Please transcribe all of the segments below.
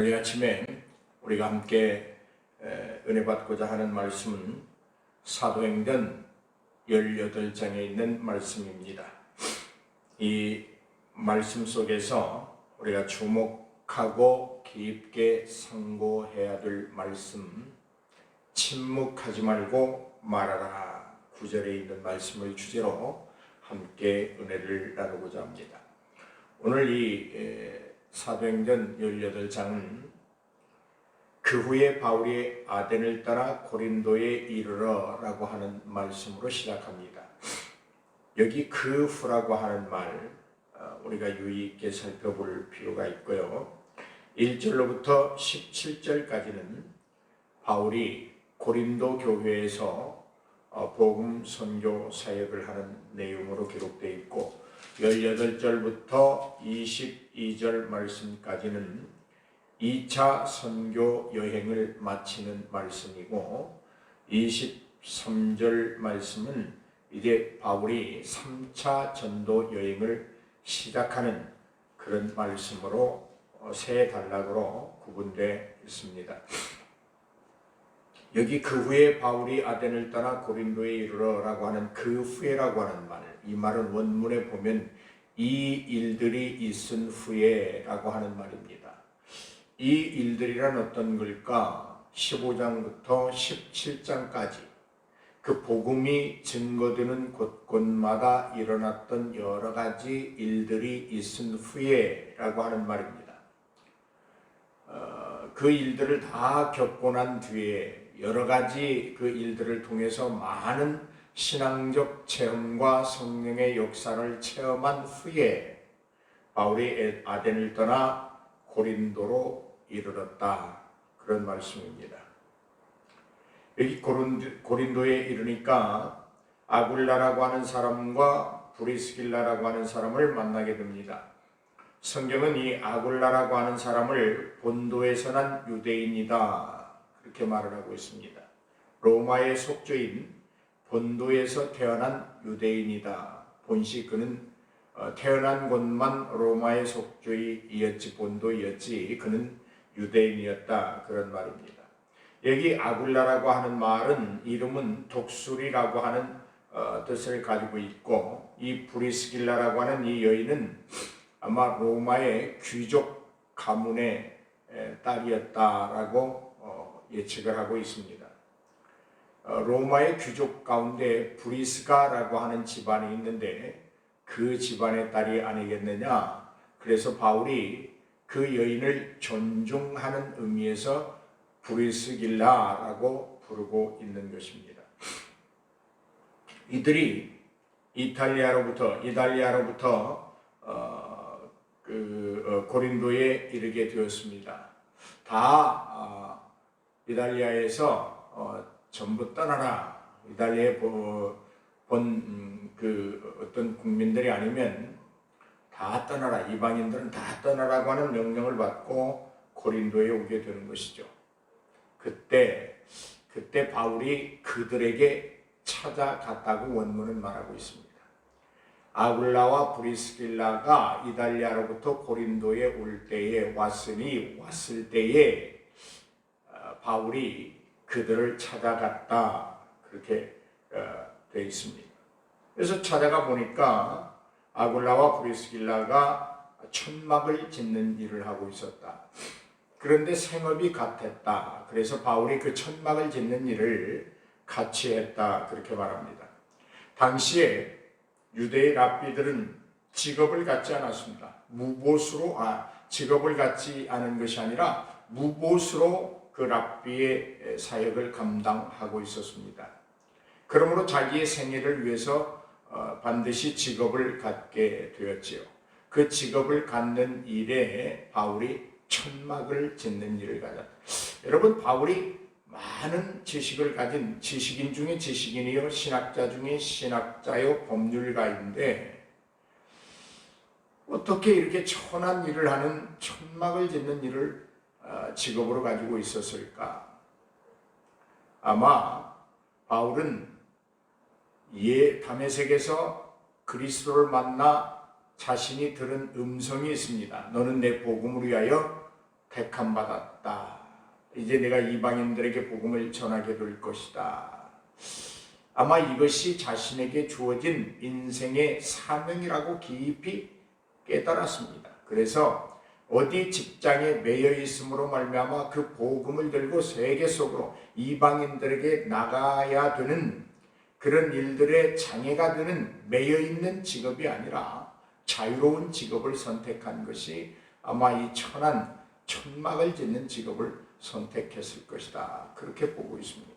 오늘 아침에 우리가 함께 에, 은혜 받고자 하는 말씀은 사도행전 18장에 있는 말씀입니다. 이 말씀 속에서 우리가 주목하고 깊게 상고해야 될 말씀 침묵하지 말고 말하라 구절에 있는 말씀을 주제로 함께 은혜를 나누고자 합니다. 오늘 이 에, 사도행전 18장은 그 후에 바울이 아덴을 따라 고린도에 이르러 라고 하는 말씀으로 시작합니다. 여기 그 후라고 하는 말 어, 우리가 유의 있게 살펴볼 필요가 있고요. 1절로부터 17절까지는 바울이 고린도 교회에서 어, 복음 선교 사역을 하는 내용으로 기록되어 있고 18절부터 22절 말씀까지는 2차 선교 여행을 마치는 말씀이고 23절 말씀은 이제 바울이 3차 전도 여행을 시작하는 그런 말씀으로 어, 세 단락으로 구분되어 있습니다. 여기 그 후에 바울이 아덴을 떠나 고린도에 이르러라고 하는 그 후에라고 하는 말, 이 말은 원문에 보면 이 일들이 있은 후에라고 하는 말입니다. 이 일들이란 어떤 걸까? 15장부터 17장까지 그 복음이 증거되는 곳곳마다 일어났던 여러 가지 일들이 있은 후에라고 하는 말입니다. 어, 그 일들을 다 겪고 난 뒤에 여러 가지 그 일들을 통해서 많은 신앙적 체험과 성령의 역사를 체험한 후에 바울이 아덴을 떠나 고린도로 이르렀다. 그런 말씀입니다. 여기 고린도에 이르니까 아굴라라고 하는 사람과 브리스길라라고 하는 사람을 만나게 됩니다. 성경은 이 아굴라라고 하는 사람을 본도에서 난 유대인이다. 그렇게 말을 하고 있습니다. 로마의 속주인 본도에서 태어난 유대인이다. 본시 그는 어, 태어난 곳만 로마의 속주이었지 본도였지 그는 유대인이었다 그런 말입니다. 여기 아굴라라고 하는 말은 이름은 독수리라고 하는 어, 뜻을 가지고 있고 이 브리스길라라고 하는 이 여인은 아마 로마의 귀족 가문의 딸이었다라고 어, 예측을 하고 있습니다. 어, 로마의 귀족 가운데 브리스가라고 하는 집안이 있는데 그 집안의 딸이 아니겠느냐. 그래서 바울이 그 여인을 존중하는 의미에서 브리스길라라고 부르고 있는 것입니다. 이들이 이탈리아로부터 이탈리아로부터 어, 그 어, 고린도에 이르게 되었습니다. 다 어, 이탈리아에서 어, 전부 떠나라. 이탈리아에 본그 음, 어떤 국민들이 아니면 다 떠나라. 이방인들은 다 떠나라고 하는 명령을 받고 고린도에 오게 되는 것이죠. 그때 그때 바울이 그들에게 찾아갔다고 원문은 말하고 있습니다. 아굴라와 브리스길라가 이달리아로부터 고린도에 올 때에 왔으니 왔을 때에 어, 바울이 그들을 찾아갔다 그렇게 어, 되어 있습니다. 그래서 찾아가 보니까 아굴라와 브리스길라가 천막을 짓는 일을 하고 있었다. 그런데 생업이 같았다. 그래서 바울이 그 천막을 짓는 일을 같이 했다. 그렇게 말합니다. 당시에 유대의 랍비들은 직업을 갖지 않았습니다. 무보수로, 아, 직업을 갖지 않은 것이 아니라 무보수로 그 랍비의 사역을 감당하고 있었습니다. 그러므로 자기의 생애를 위해서 어, 반드시 직업을 갖게 되었지요. 그 직업을 갖는 일에 바울이 천막을 짓는 일을 가졌다. 여러분 바울이 많은 지식을 가진 지식인 중에 지식인이요 신학자 중에 신학자요 법률가인데 어떻게 이렇게 천한 일을 하는 천막을 짓는 일을 어, 직업으로 가지고 있었을까? 아마 바울은 예 담에색에서 그리스도를 만나 자신이 들은 음성이 있습니다. 너는 내 복음을 위하여 택함 받았다. 이제 내가 이방인들에게 복음을 전하게 될 것이다. 아마 이것이 자신에게 주어진 인생의 사명이라고 깊이 깨달았습니다. 그래서 어디 직장에 매여 있음으로 말미암아 그 복음을 들고 세계 속으로 이방인들에게 나가야 되는 그런 일들의 장애가 되는 매여 있는 직업이 아니라 자유로운 직업을 선택한 것이 아마 이 천한 천막을 짓는 직업을 선택했을 것이다. 그렇게 보고 있습니다.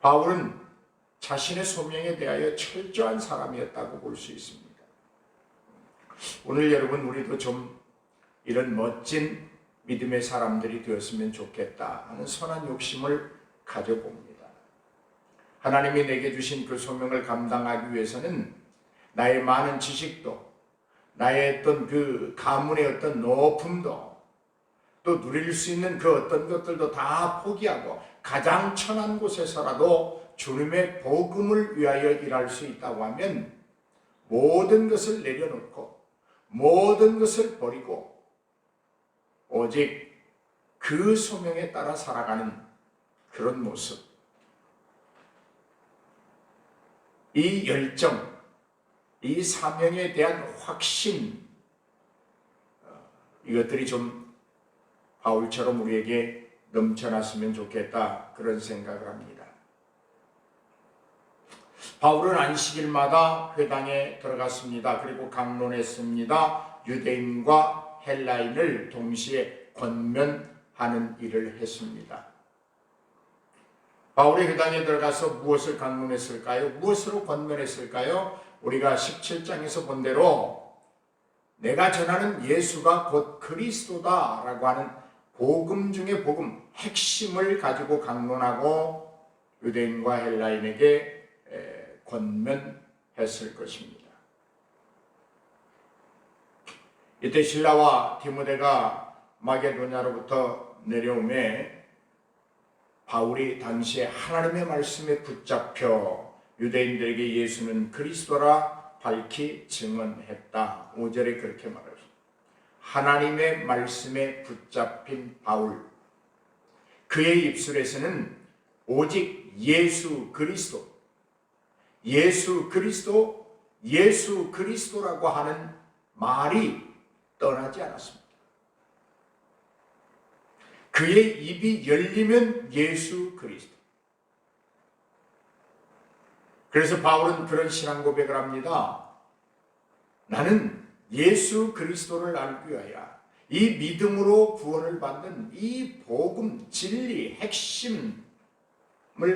바울은 자신의 소명에 대하여 철저한 사람이었다고 볼 수 있습니다. 오늘 여러분 우리도 좀 이런 멋진 믿음의 사람들이 되었으면 좋겠다 하는 선한 욕심을 가져봅니다. 하나님이 내게 주신 그 소명을 감당하기 위해서는 나의 많은 지식도 나의 어떤 그 가문의 어떤 높음도 또 누릴 수 있는 그 어떤 것들도 다 포기하고 가장 천한 곳에서라도 주님의 복음을 위하여 일할 수 있다고 하면 모든 것을 내려놓고 모든 것을 버리고 오직 그 소명에 따라 살아가는 그런 모습. 이 열정, 이 사명에 대한 확신, 어, 이것들이 좀 바울처럼 우리에게 넘쳐났으면 좋겠다 그런 생각을 합니다. 바울은 안식일마다 회당에 들어갔습니다. 그리고 강론했습니다. 유대인과 헬라인을 동시에 권면하는 일을 했습니다. 바울이 회당에 들어가서 무엇을 강론했을까요? 무엇으로 권면했을까요? 우리가 17장에서 본 대로 내가 전하는 예수가 곧 그리스도다라고 하는 복음 중의 복음 핵심을 가지고 강론하고 유대인과 헬라인에게 권면했을 것입니다. 이때 신라와 디모데가 마게도냐로부터 내려오매 바울이 당시에 하나님의 말씀에 붙잡혀 유대인들에게 예수는 그리스도라 밝히 증언했다. 5절에 그렇게 말합니다. 하나님의 말씀에 붙잡힌 바울. 그의 입술에서는 오직 예수 그리스도, 예수 그리스도, 예수 그리스도라고 하는 말이 떠나지 않았습니다. 그의 입이 열리면 예수 그리스도. 그래서 바울은 그런 신앙 고백을 합니다. 나는 예수 그리스도를 알기 위하여 이 믿음으로 구원을 받는 이 복음, 진리, 핵심을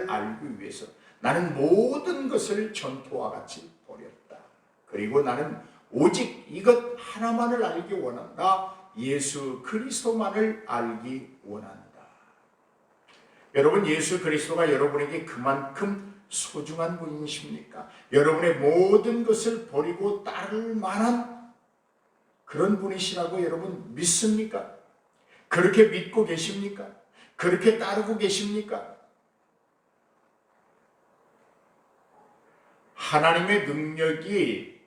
알기 위해서 나는 모든 것을 전토와 같이 버렸다. 그리고 나는 오직 이것 하나만을 알기 원한다. 예수 그리스도만을 알기 원한다. 여러분 예수 그리스도가 여러분에게 그만큼 소중한 분이십니까? 여러분의 모든 것을 버리고 따를 만한 그런 분이시라고 여러분 믿습니까? 그렇게 믿고 계십니까? 그렇게 따르고 계십니까? 하나님의 능력이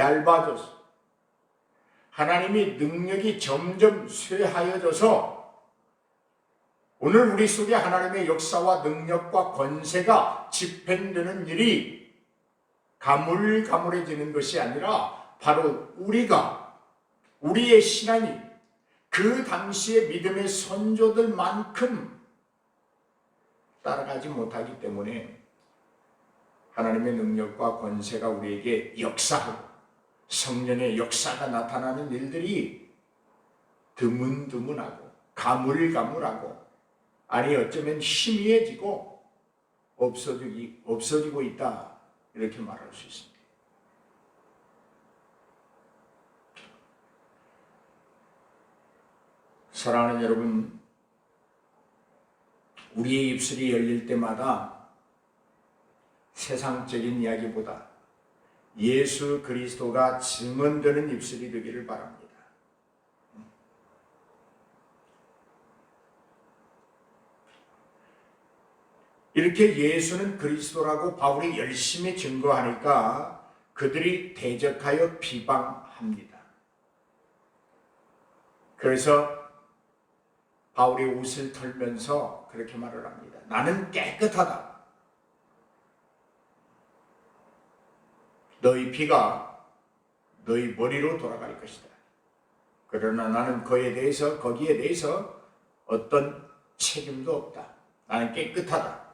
얇아져서 하나님의 능력이 점점 쇠하여져서 오늘 우리 속에 하나님의 역사와 능력과 권세가 집행되는 일이 가물가물해지는 것이 아니라 바로 우리가 우리의 신앙이 그 당시의 믿음의 선조들만큼 따라가지 못하기 때문에 하나님의 능력과 권세가 우리에게 역사하고 성령의 역사가 나타나는 일들이 드문드문하고 가물가물하고 아니 어쩌면 희미해지고 없어지기, 없어지고 있다 이렇게 말할 수 있습니다. 사랑하는 여러분, 우리의 입술이 열릴 때마다 세상적인 이야기보다 예수 그리스도가 증언되는 입술이 되기를 바랍니다. 이렇게 예수는 그리스도라고 바울이 열심히 증거하니까 그들이 대적하여 비방합니다. 그래서 바울이 옷을 털면서 그렇게 말을 합니다. 나는 깨끗하다. 너희 피가 너희 머리로 돌아갈 것이다. 그러나 나는 그에 대해서 거기에 대해서 어떤 책임도 없다. 나는 깨끗하다.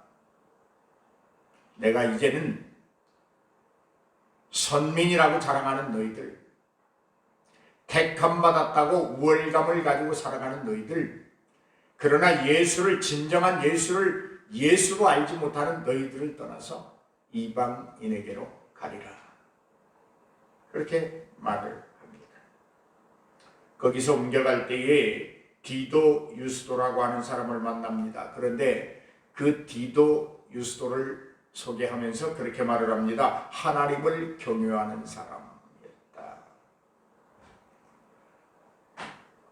내가 이제는 선민이라고 자랑하는 너희들, 택함 받았다고 우월감을 가지고 살아가는 너희들, 그러나 예수를 진정한 예수를 예수로 알지 못하는 너희들을 떠나서 이방인에게로 가리라. 그렇게 말을 합니다. 거기서 옮겨갈 때에 디도 유스도라고 하는 사람을 만납니다. 그런데 그 디도 유스도를 소개하면서 그렇게 말을 합니다. 하나님을 경유하는 사람이었다.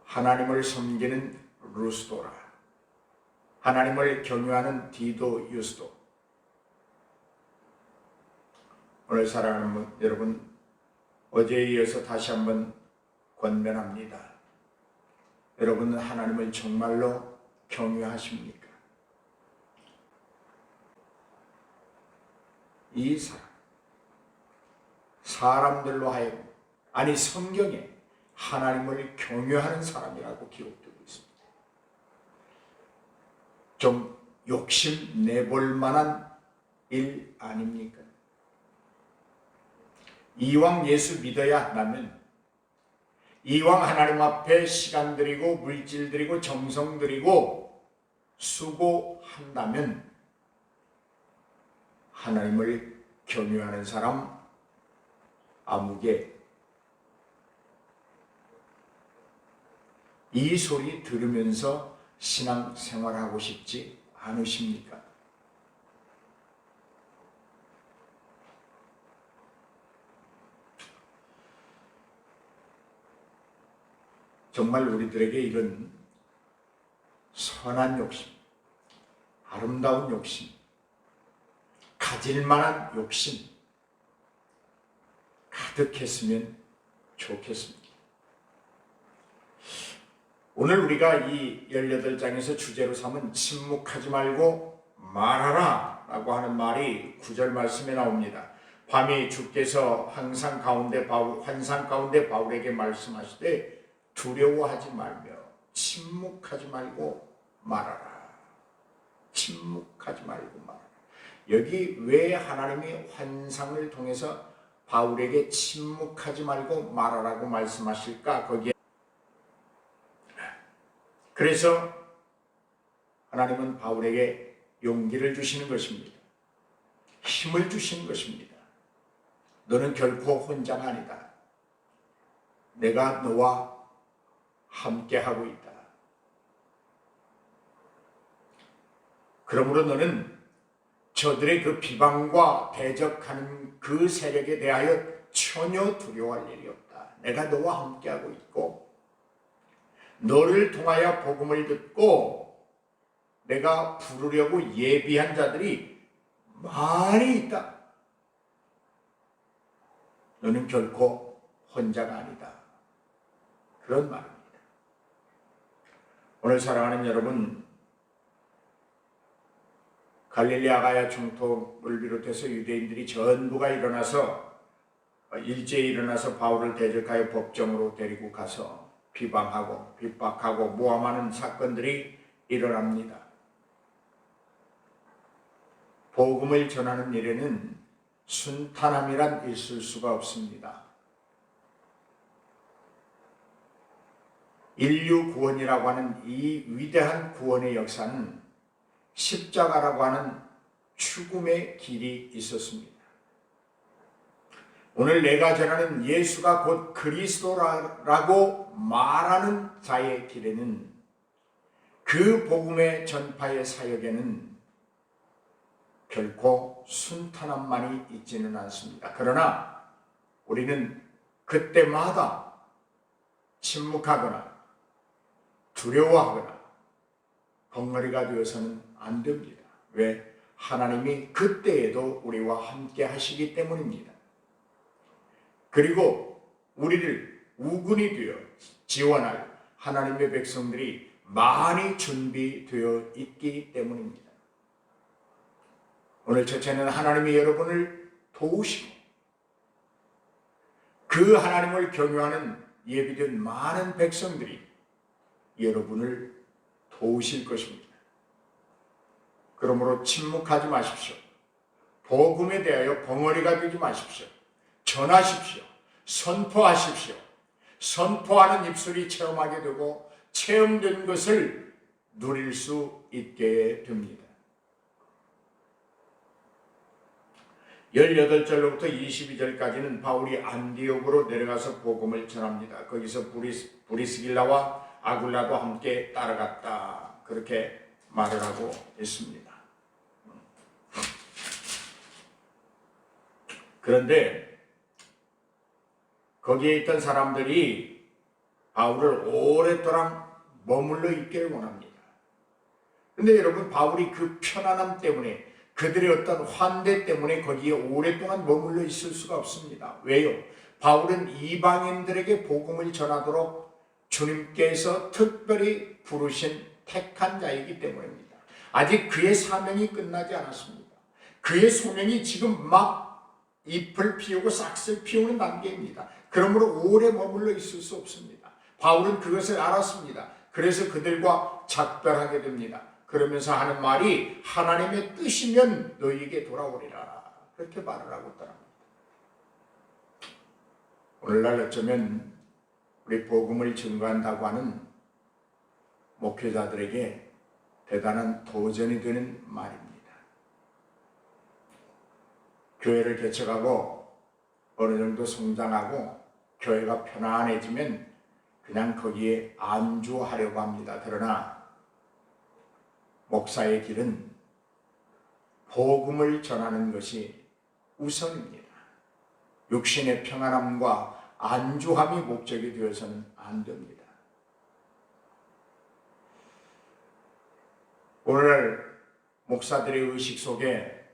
하나님을 섬기는 루스도라. 하나님을 경유하는 디도 유스도. 오늘 사랑하는 여러분, 어제에 이어서 다시 한번 권면합니다. 여러분은 하나님을 정말로 경유하십니까? 이 사람, 사람들로 하여금, 아니 성경에 하나님을 경유하는 사람이라고 기록되고 있습니다. 좀 욕심 내볼 만한 일 아닙니까? 이왕 예수 믿어야 한다면 이왕 하나님 앞에 시간 들이고 물질 들이고 정성 들이고 수고한다면 하나님을 경유하는 사람 아무개 이 소리 들으면서 신앙 생활하고 싶지 않으십니까? 정말 우리들에게 이런 선한 욕심, 아름다운 욕심, 가질 만한 욕심 가득했으면 좋겠습니다. 오늘 우리가 이 18장에서 주제로 삼은 침묵하지 말고 말하라 라고 하는 말이 구절 말씀에 나옵니다. 밤이 주께서 항상 가운데 바울, 환상 가운데 바울에게 말씀하시되 두려워하지 말며 침묵하지 말고 말하라. 침묵하지 말고 말하라. 여기 왜 하나님이 환상을 통해서 바울에게 침묵하지 말고 말하라고 말씀하실까? 거기에 그래서 하나님은 바울에게 용기를 주시는 것입니다. 힘을 주시는 것입니다. 너는 결코 혼자가 아니다. 내가 너와 함께 하고 있다. 그러므로 너는 저들의 그 비방과 대적하는 그 세력에 대하여 전혀 두려워할 일이 없다. 내가 너와 함께하고 있고, 너를 통하여 복음을 듣고, 내가 부르려고 예비한 자들이 많이 있다. 너는 결코 혼자가 아니다. 그런 말입니다. 오늘 사랑하는 여러분, 갈릴리 아 가야 총독을 비롯해서 유대인들이 전부가 일어나서 일제히 일어나서 바울을 대적하여 법정으로 데리고 가서 비방하고 핍박하고 모함하는 사건들이 일어납니다. 복음을 전하는 일에는 순탄함이란 있을 수가 없습니다. 인류 구원이라고 하는 이 위대한 구원의 역사는 십자가라고 하는 죽음의 길이 있었습니다. 오늘 내가 전하는 예수가 곧 그리스도라고 말하는 자의 길에는 그 복음의 전파의 사역에는 결코 순탄함만이 있지는 않습니다. 그러나 우리는 그때마다 침묵하거나 두려워하거나 벙어리가 되어서는 안 됩니다. 왜? 하나님이 그때에도 우리와 함께 하시기 때문입니다. 그리고 우리를 우군이 되어 지원할 하나님의 백성들이 많이 준비되어 있기 때문입니다. 오늘 첫째는 하나님이 여러분을 도우시고 그 하나님을 경유하는 예비된 많은 백성들이 여러분을 도우실 것입니다. 그러므로 침묵하지 마십시오. 복음에 대하여 벙어리가 되지 마십시오. 전하십시오. 선포하십시오. 선포하는 입술이 체험하게 되고 체험된 것을 누릴 수 있게 됩니다. 18절로부터 22절까지는 바울이 안디옥으로 내려가서 복음을 전합니다. 거기서 브리스, 브리스길라와 아굴라도 함께 따라갔다. 그렇게 말을 하고 있습니다. 그런데 거기에 있던 사람들이 바울을 오랫동안 머물러 있기를 원합니다. 근데 여러분 바울이 그 편안함 때문에 그들의 어떤 환대 때문에 거기에 오랫동안 머물러 있을 수가 없습니다. 왜요? 바울은 이방인들에게 복음을 전하도록 주님께서 특별히 부르신 택한 자이기 때문입니다. 아직 그의 사명이 끝나지 않았습니다. 그의 소명이 지금 막 잎을 피우고 싹을 피우는 단계입니다. 그러므로 오래 머물러 있을 수 없습니다. 바울은 그것을 알았습니다. 그래서 그들과 작별하게 됩니다. 그러면서 하는 말이 하나님의 뜻이면 너희에게 돌아오리라. 그렇게 말을 하고 있더랍니다. 오늘날 어쩌면 우리 복음을 증거한다고 하는 목회자들에게 대단한 도전이 되는 말입니다. 교회를 개척하고 어느 정도 성장하고 교회가 편안해지면 그냥 거기에 안주하려고 합니다. 그러나 목사의 길은 복음을 전하는 것이 우선입니다. 육신의 평안함과 안주함이 목적이 되어서는 안 됩니다. 오늘 목사들의 의식 속에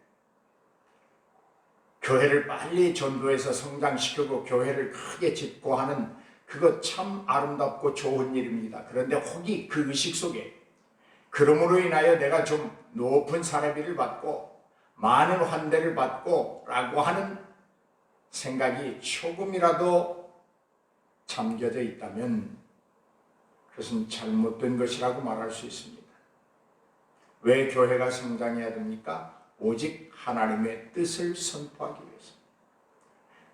교회를 빨리 전도해서 성장시키고 교회를 크게 짓고 하는 그거 참 아름답고 좋은 일입니다. 그런데 혹이 그 의식 속에 그러므로 인하여 내가 좀 높은 사례비를 받고 많은 환대를 받고 라고 하는 생각이 조금이라도 잠겨져 있다면 그것은 잘못된 것이라고 말할 수 있습니다. 왜 교회가 성장해야 됩니까? 오직 하나님의 뜻을 선포하기 위해서.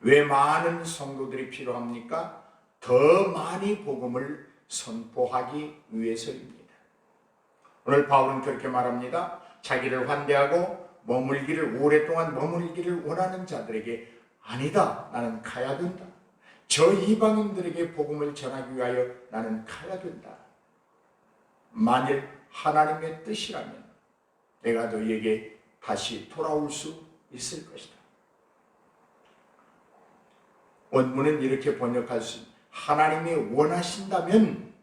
왜 많은 성도들이 필요합니까? 더 많이 복음을 선포하기 위해서입니다. 오늘 바울은 그렇게 말합니다. 자기를 환대하고 머물기를 오랫동안 머물기를 원하는 자들에게 아니다. 나는 가야 된다. 저 이방인들에게 복음을 전하기 위하여 나는 가야 된다. 만일 하나님의 뜻이라면 내가 너희에게 다시 돌아올 수 있을 것이다. 원문은 이렇게 번역할 수 하나님이 원하신다면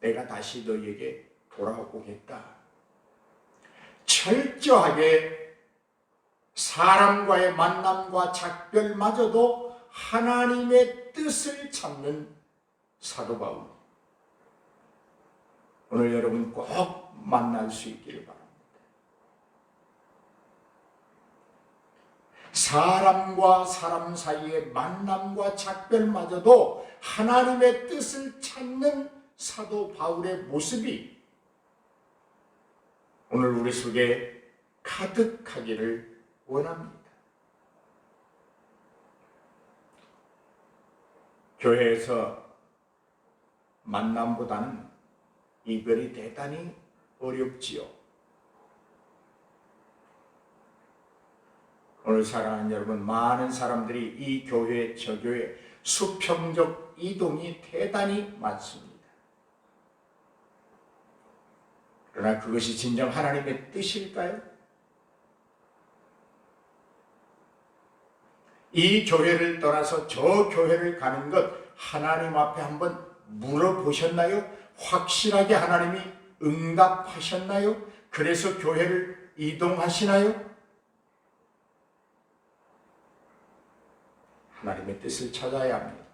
내가 다시 너희에게 돌아오겠다. 철저하게 사람과의 만남과 작별마저도 하나님의 뜻을 찾는 사도 바울. 오늘 여러분 꼭 만날 수 있기를 바랍니다. 사람과 사람 사이의 만남과 작별마저도 하나님의 뜻을 찾는 사도 바울의 모습이 오늘 우리 속에 가득하기를 원합니다. 교회에서 만남보다는 이별이 대단히 어렵지요. 오늘 사랑하는 여러분, 많은 사람들이 이 교회, 저 교회 수평적 이동이 대단히 많습니다. 그러나 그것이 진정 하나님의 뜻일까요? 이 교회를 떠나서 저 교회를 가는 것 하나님 앞에 한번 물어보셨나요? 확실하게 하나님이 응답하셨나요? 그래서 교회를 이동하시나요? 하나님의 뜻을 찾아야 합니다.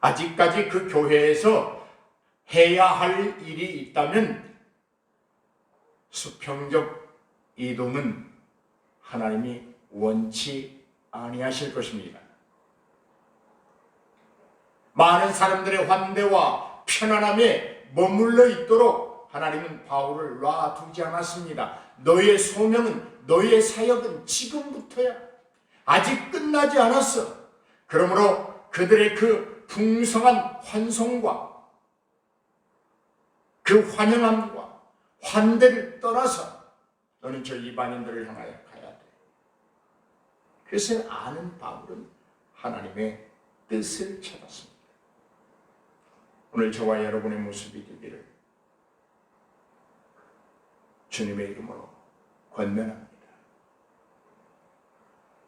아직까지 그 교회에서 해야 할 일이 있다면 수평적 이동은 하나님이 원치 아니하실 것입니다. 많은 사람들의 환대와 편안함에 머물러 있도록 하나님은 바울을 놔두지 않았습니다. 너의 소명은 너의 사역은 지금부터야. 아직 끝나지 않았어. 그러므로 그들의 그 풍성한 환송과 그 환영함과 환대를 떠나서 너는 저 이방인들을 향하여. 그것을 아는 바울은 하나님의 뜻을 찾았습니다. 오늘 저와 여러분의 모습이 되기를 주님의 이름으로 권면합니다.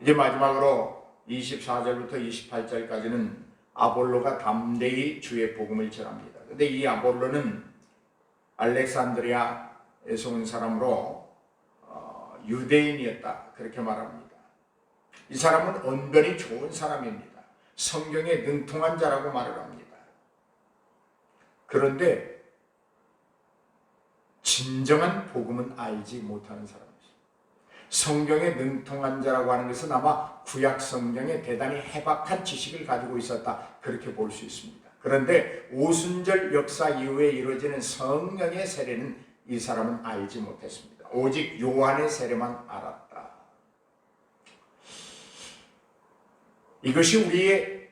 이제 마지막으로 24절부터 28절까지는 아볼로가 담대히 주의 복음을 전합니다. 근데 이 아볼로는 알렉산드리아에서 온 사람으로 어, 유대인이었다 그렇게 말합니다. 이 사람은 언변이 좋은 사람입니다. 성경에 능통한 자라고 말을 합니다. 그런데 진정한 복음은 알지 못하는 사람입니다. 성경에 능통한 자라고 하는 것은 아마 구약 성경에 대단히 해박한 지식을 가지고 있었다 그렇게 볼 수 있습니다. 그런데 오순절 역사 이후에 이루어지는 성령의 세례는 이 사람은 알지 못했습니다. 오직 요한의 세례만 알았다. 이것이 우리의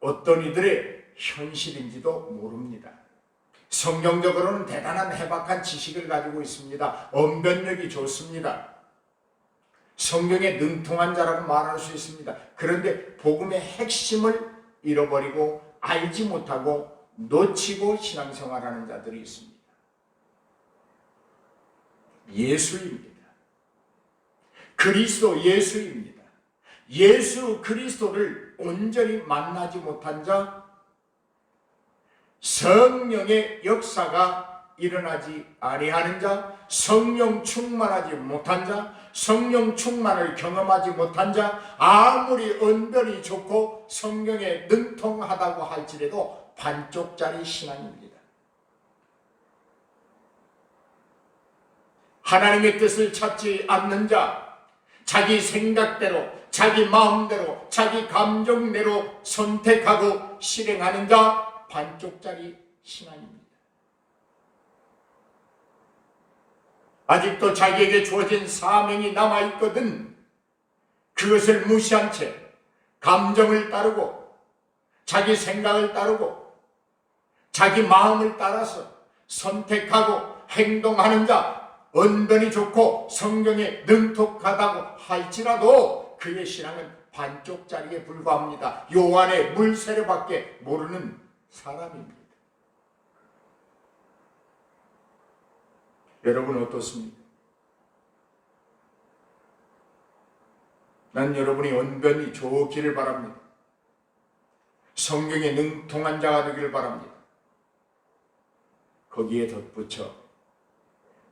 어떤 이들의 현실인지도 모릅니다. 성경적으로는 대단한 해박한 지식을 가지고 있습니다. 언변력이 좋습니다. 성경에 능통한 자라고 말할 수 있습니다. 그런데 복음의 핵심을 잃어버리고 알지 못하고 놓치고 신앙생활하는 자들이 있습니다. 예수입니다. 그리스도 예수입니다. 예수 그리스도를 온전히 만나지 못한 자, 성령의 역사가 일어나지 아니하는 자, 성령 충만하지 못한 자, 성령 충만을 경험하지 못한 자, 아무리 언변이 좋고 성경에 능통하다고 할지라도 반쪽짜리 신앙입니다. 하나님의 뜻을 찾지 않는 자, 자기 생각대로, 자기 마음대로, 자기 감정대로 선택하고 실행하는 자, 반쪽짜리 신앙입니다. 아직도 자기에게 주어진 사명이 남아있거든 그것을 무시한 채 감정을 따르고 자기 생각을 따르고 자기 마음을 따라서 선택하고 행동하는 자 언변이 좋고 성경에 능톡하다고 할지라도 그의 신앙은 반쪽짜리에 불과합니다. 요한의 물세례밖에 모르는 사람입니다. 여러분 어떻습니까? 난 여러분이 언변이 좋기를 바랍니다. 성경에 능통한 자가 되기를 바랍니다. 거기에 덧붙여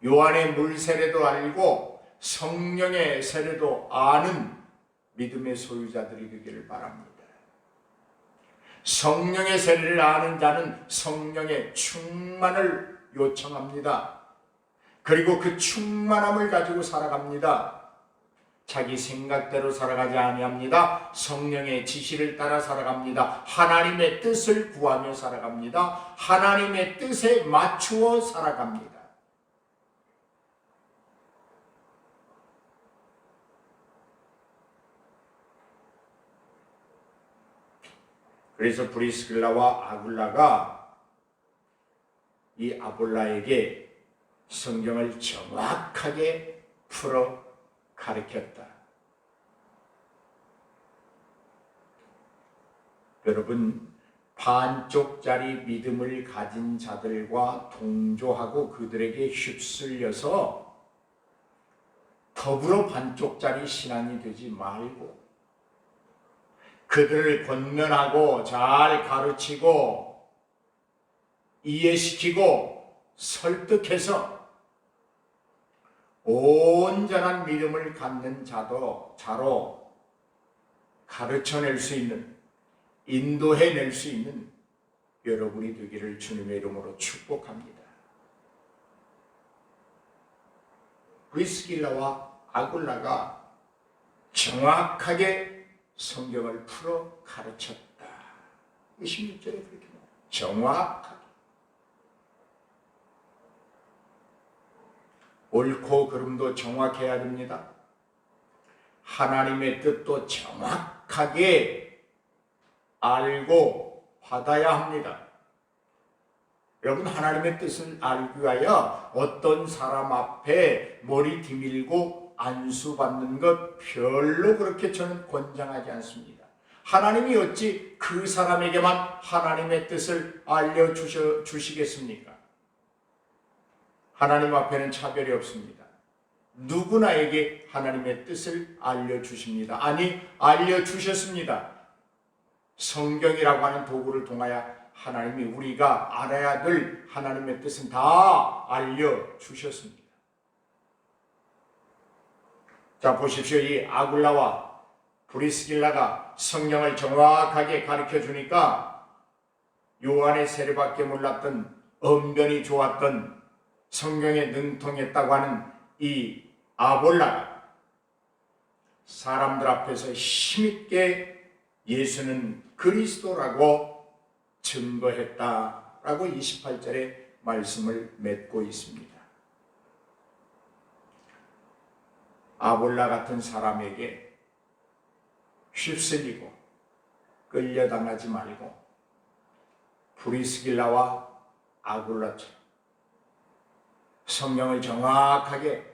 요한의 물 세례도 알고 성령의 세례도 아는 믿음의 소유자들이 되기를 바랍니다. 성령의 세례를 아는 자는 성령의 충만을 요청합니다. 그리고 그 충만함을 가지고 살아갑니다. 자기 생각대로 살아가지 아니합니다. 성령의 지시를 따라 살아갑니다. 하나님의 뜻을 구하며 살아갑니다. 하나님의 뜻에 맞추어 살아갑니다. 그래서 브리스길라와 아굴라가 이 아볼라에게 성경을 정확하게 풀어 가르쳤다. 여러분, 반쪽짜리 믿음을 가진 자들과 동조하고 그들에게 휩쓸려서 더불어 반쪽짜리 신앙이 되지 말고 그들을 권면하고 잘 가르치고 이해시키고 설득해서 온전한 믿음을 갖는 자도 자로 가르쳐낼 수 있는 인도해낼 수 있는 여러분이 되기를 주님의 이름으로 축복합니다. 브리스길라와 아굴라가 정확하게 성경을 풀어 가르쳤다. 16절에 그렇게 나와요. 정확하게. 옳고 그름도 정확해야 됩니다. 하나님의 뜻도 정확하게 알고 받아야 합니다. 여러분 하나님의 뜻을 알기 위하여 어떤 사람 앞에 머리 디밀고 안수 받는 것 별로 그렇게 저는 권장하지 않습니다. 하나님이 어찌 그 사람에게만 하나님의 뜻을 알려주셔 주시겠습니까? 하나님 앞에는 차별이 없습니다. 누구나에게 하나님의 뜻을 알려주십니다. 아니, 알려주셨습니다. 성경이라고 하는 도구를 통하여 하나님이 우리가 알아야 될 하나님의 뜻은 다 알려주셨습니다. 자, 보십시오. 이 아굴라와 브리스길라가 성경을 정확하게 가르쳐 주니까 요한의 세례밖에 몰랐던 언변이 좋았던 성경에 능통했다고 하는 이 아볼라가 사람들 앞에서 힘있게 예수는 그리스도라고 증거했다라고 28절에 말씀을 맺고 있습니다. 아볼라 같은 사람에게 휩쓸리고 끌려당하지 말고 브리스길라와 아굴라처럼 성경을 정확하게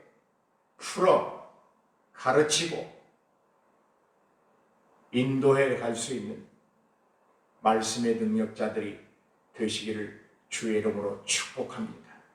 풀어 가르치고 인도해 갈 수 있는 말씀의 능력자들이 되시기를 주의 이름으로 축복합니다.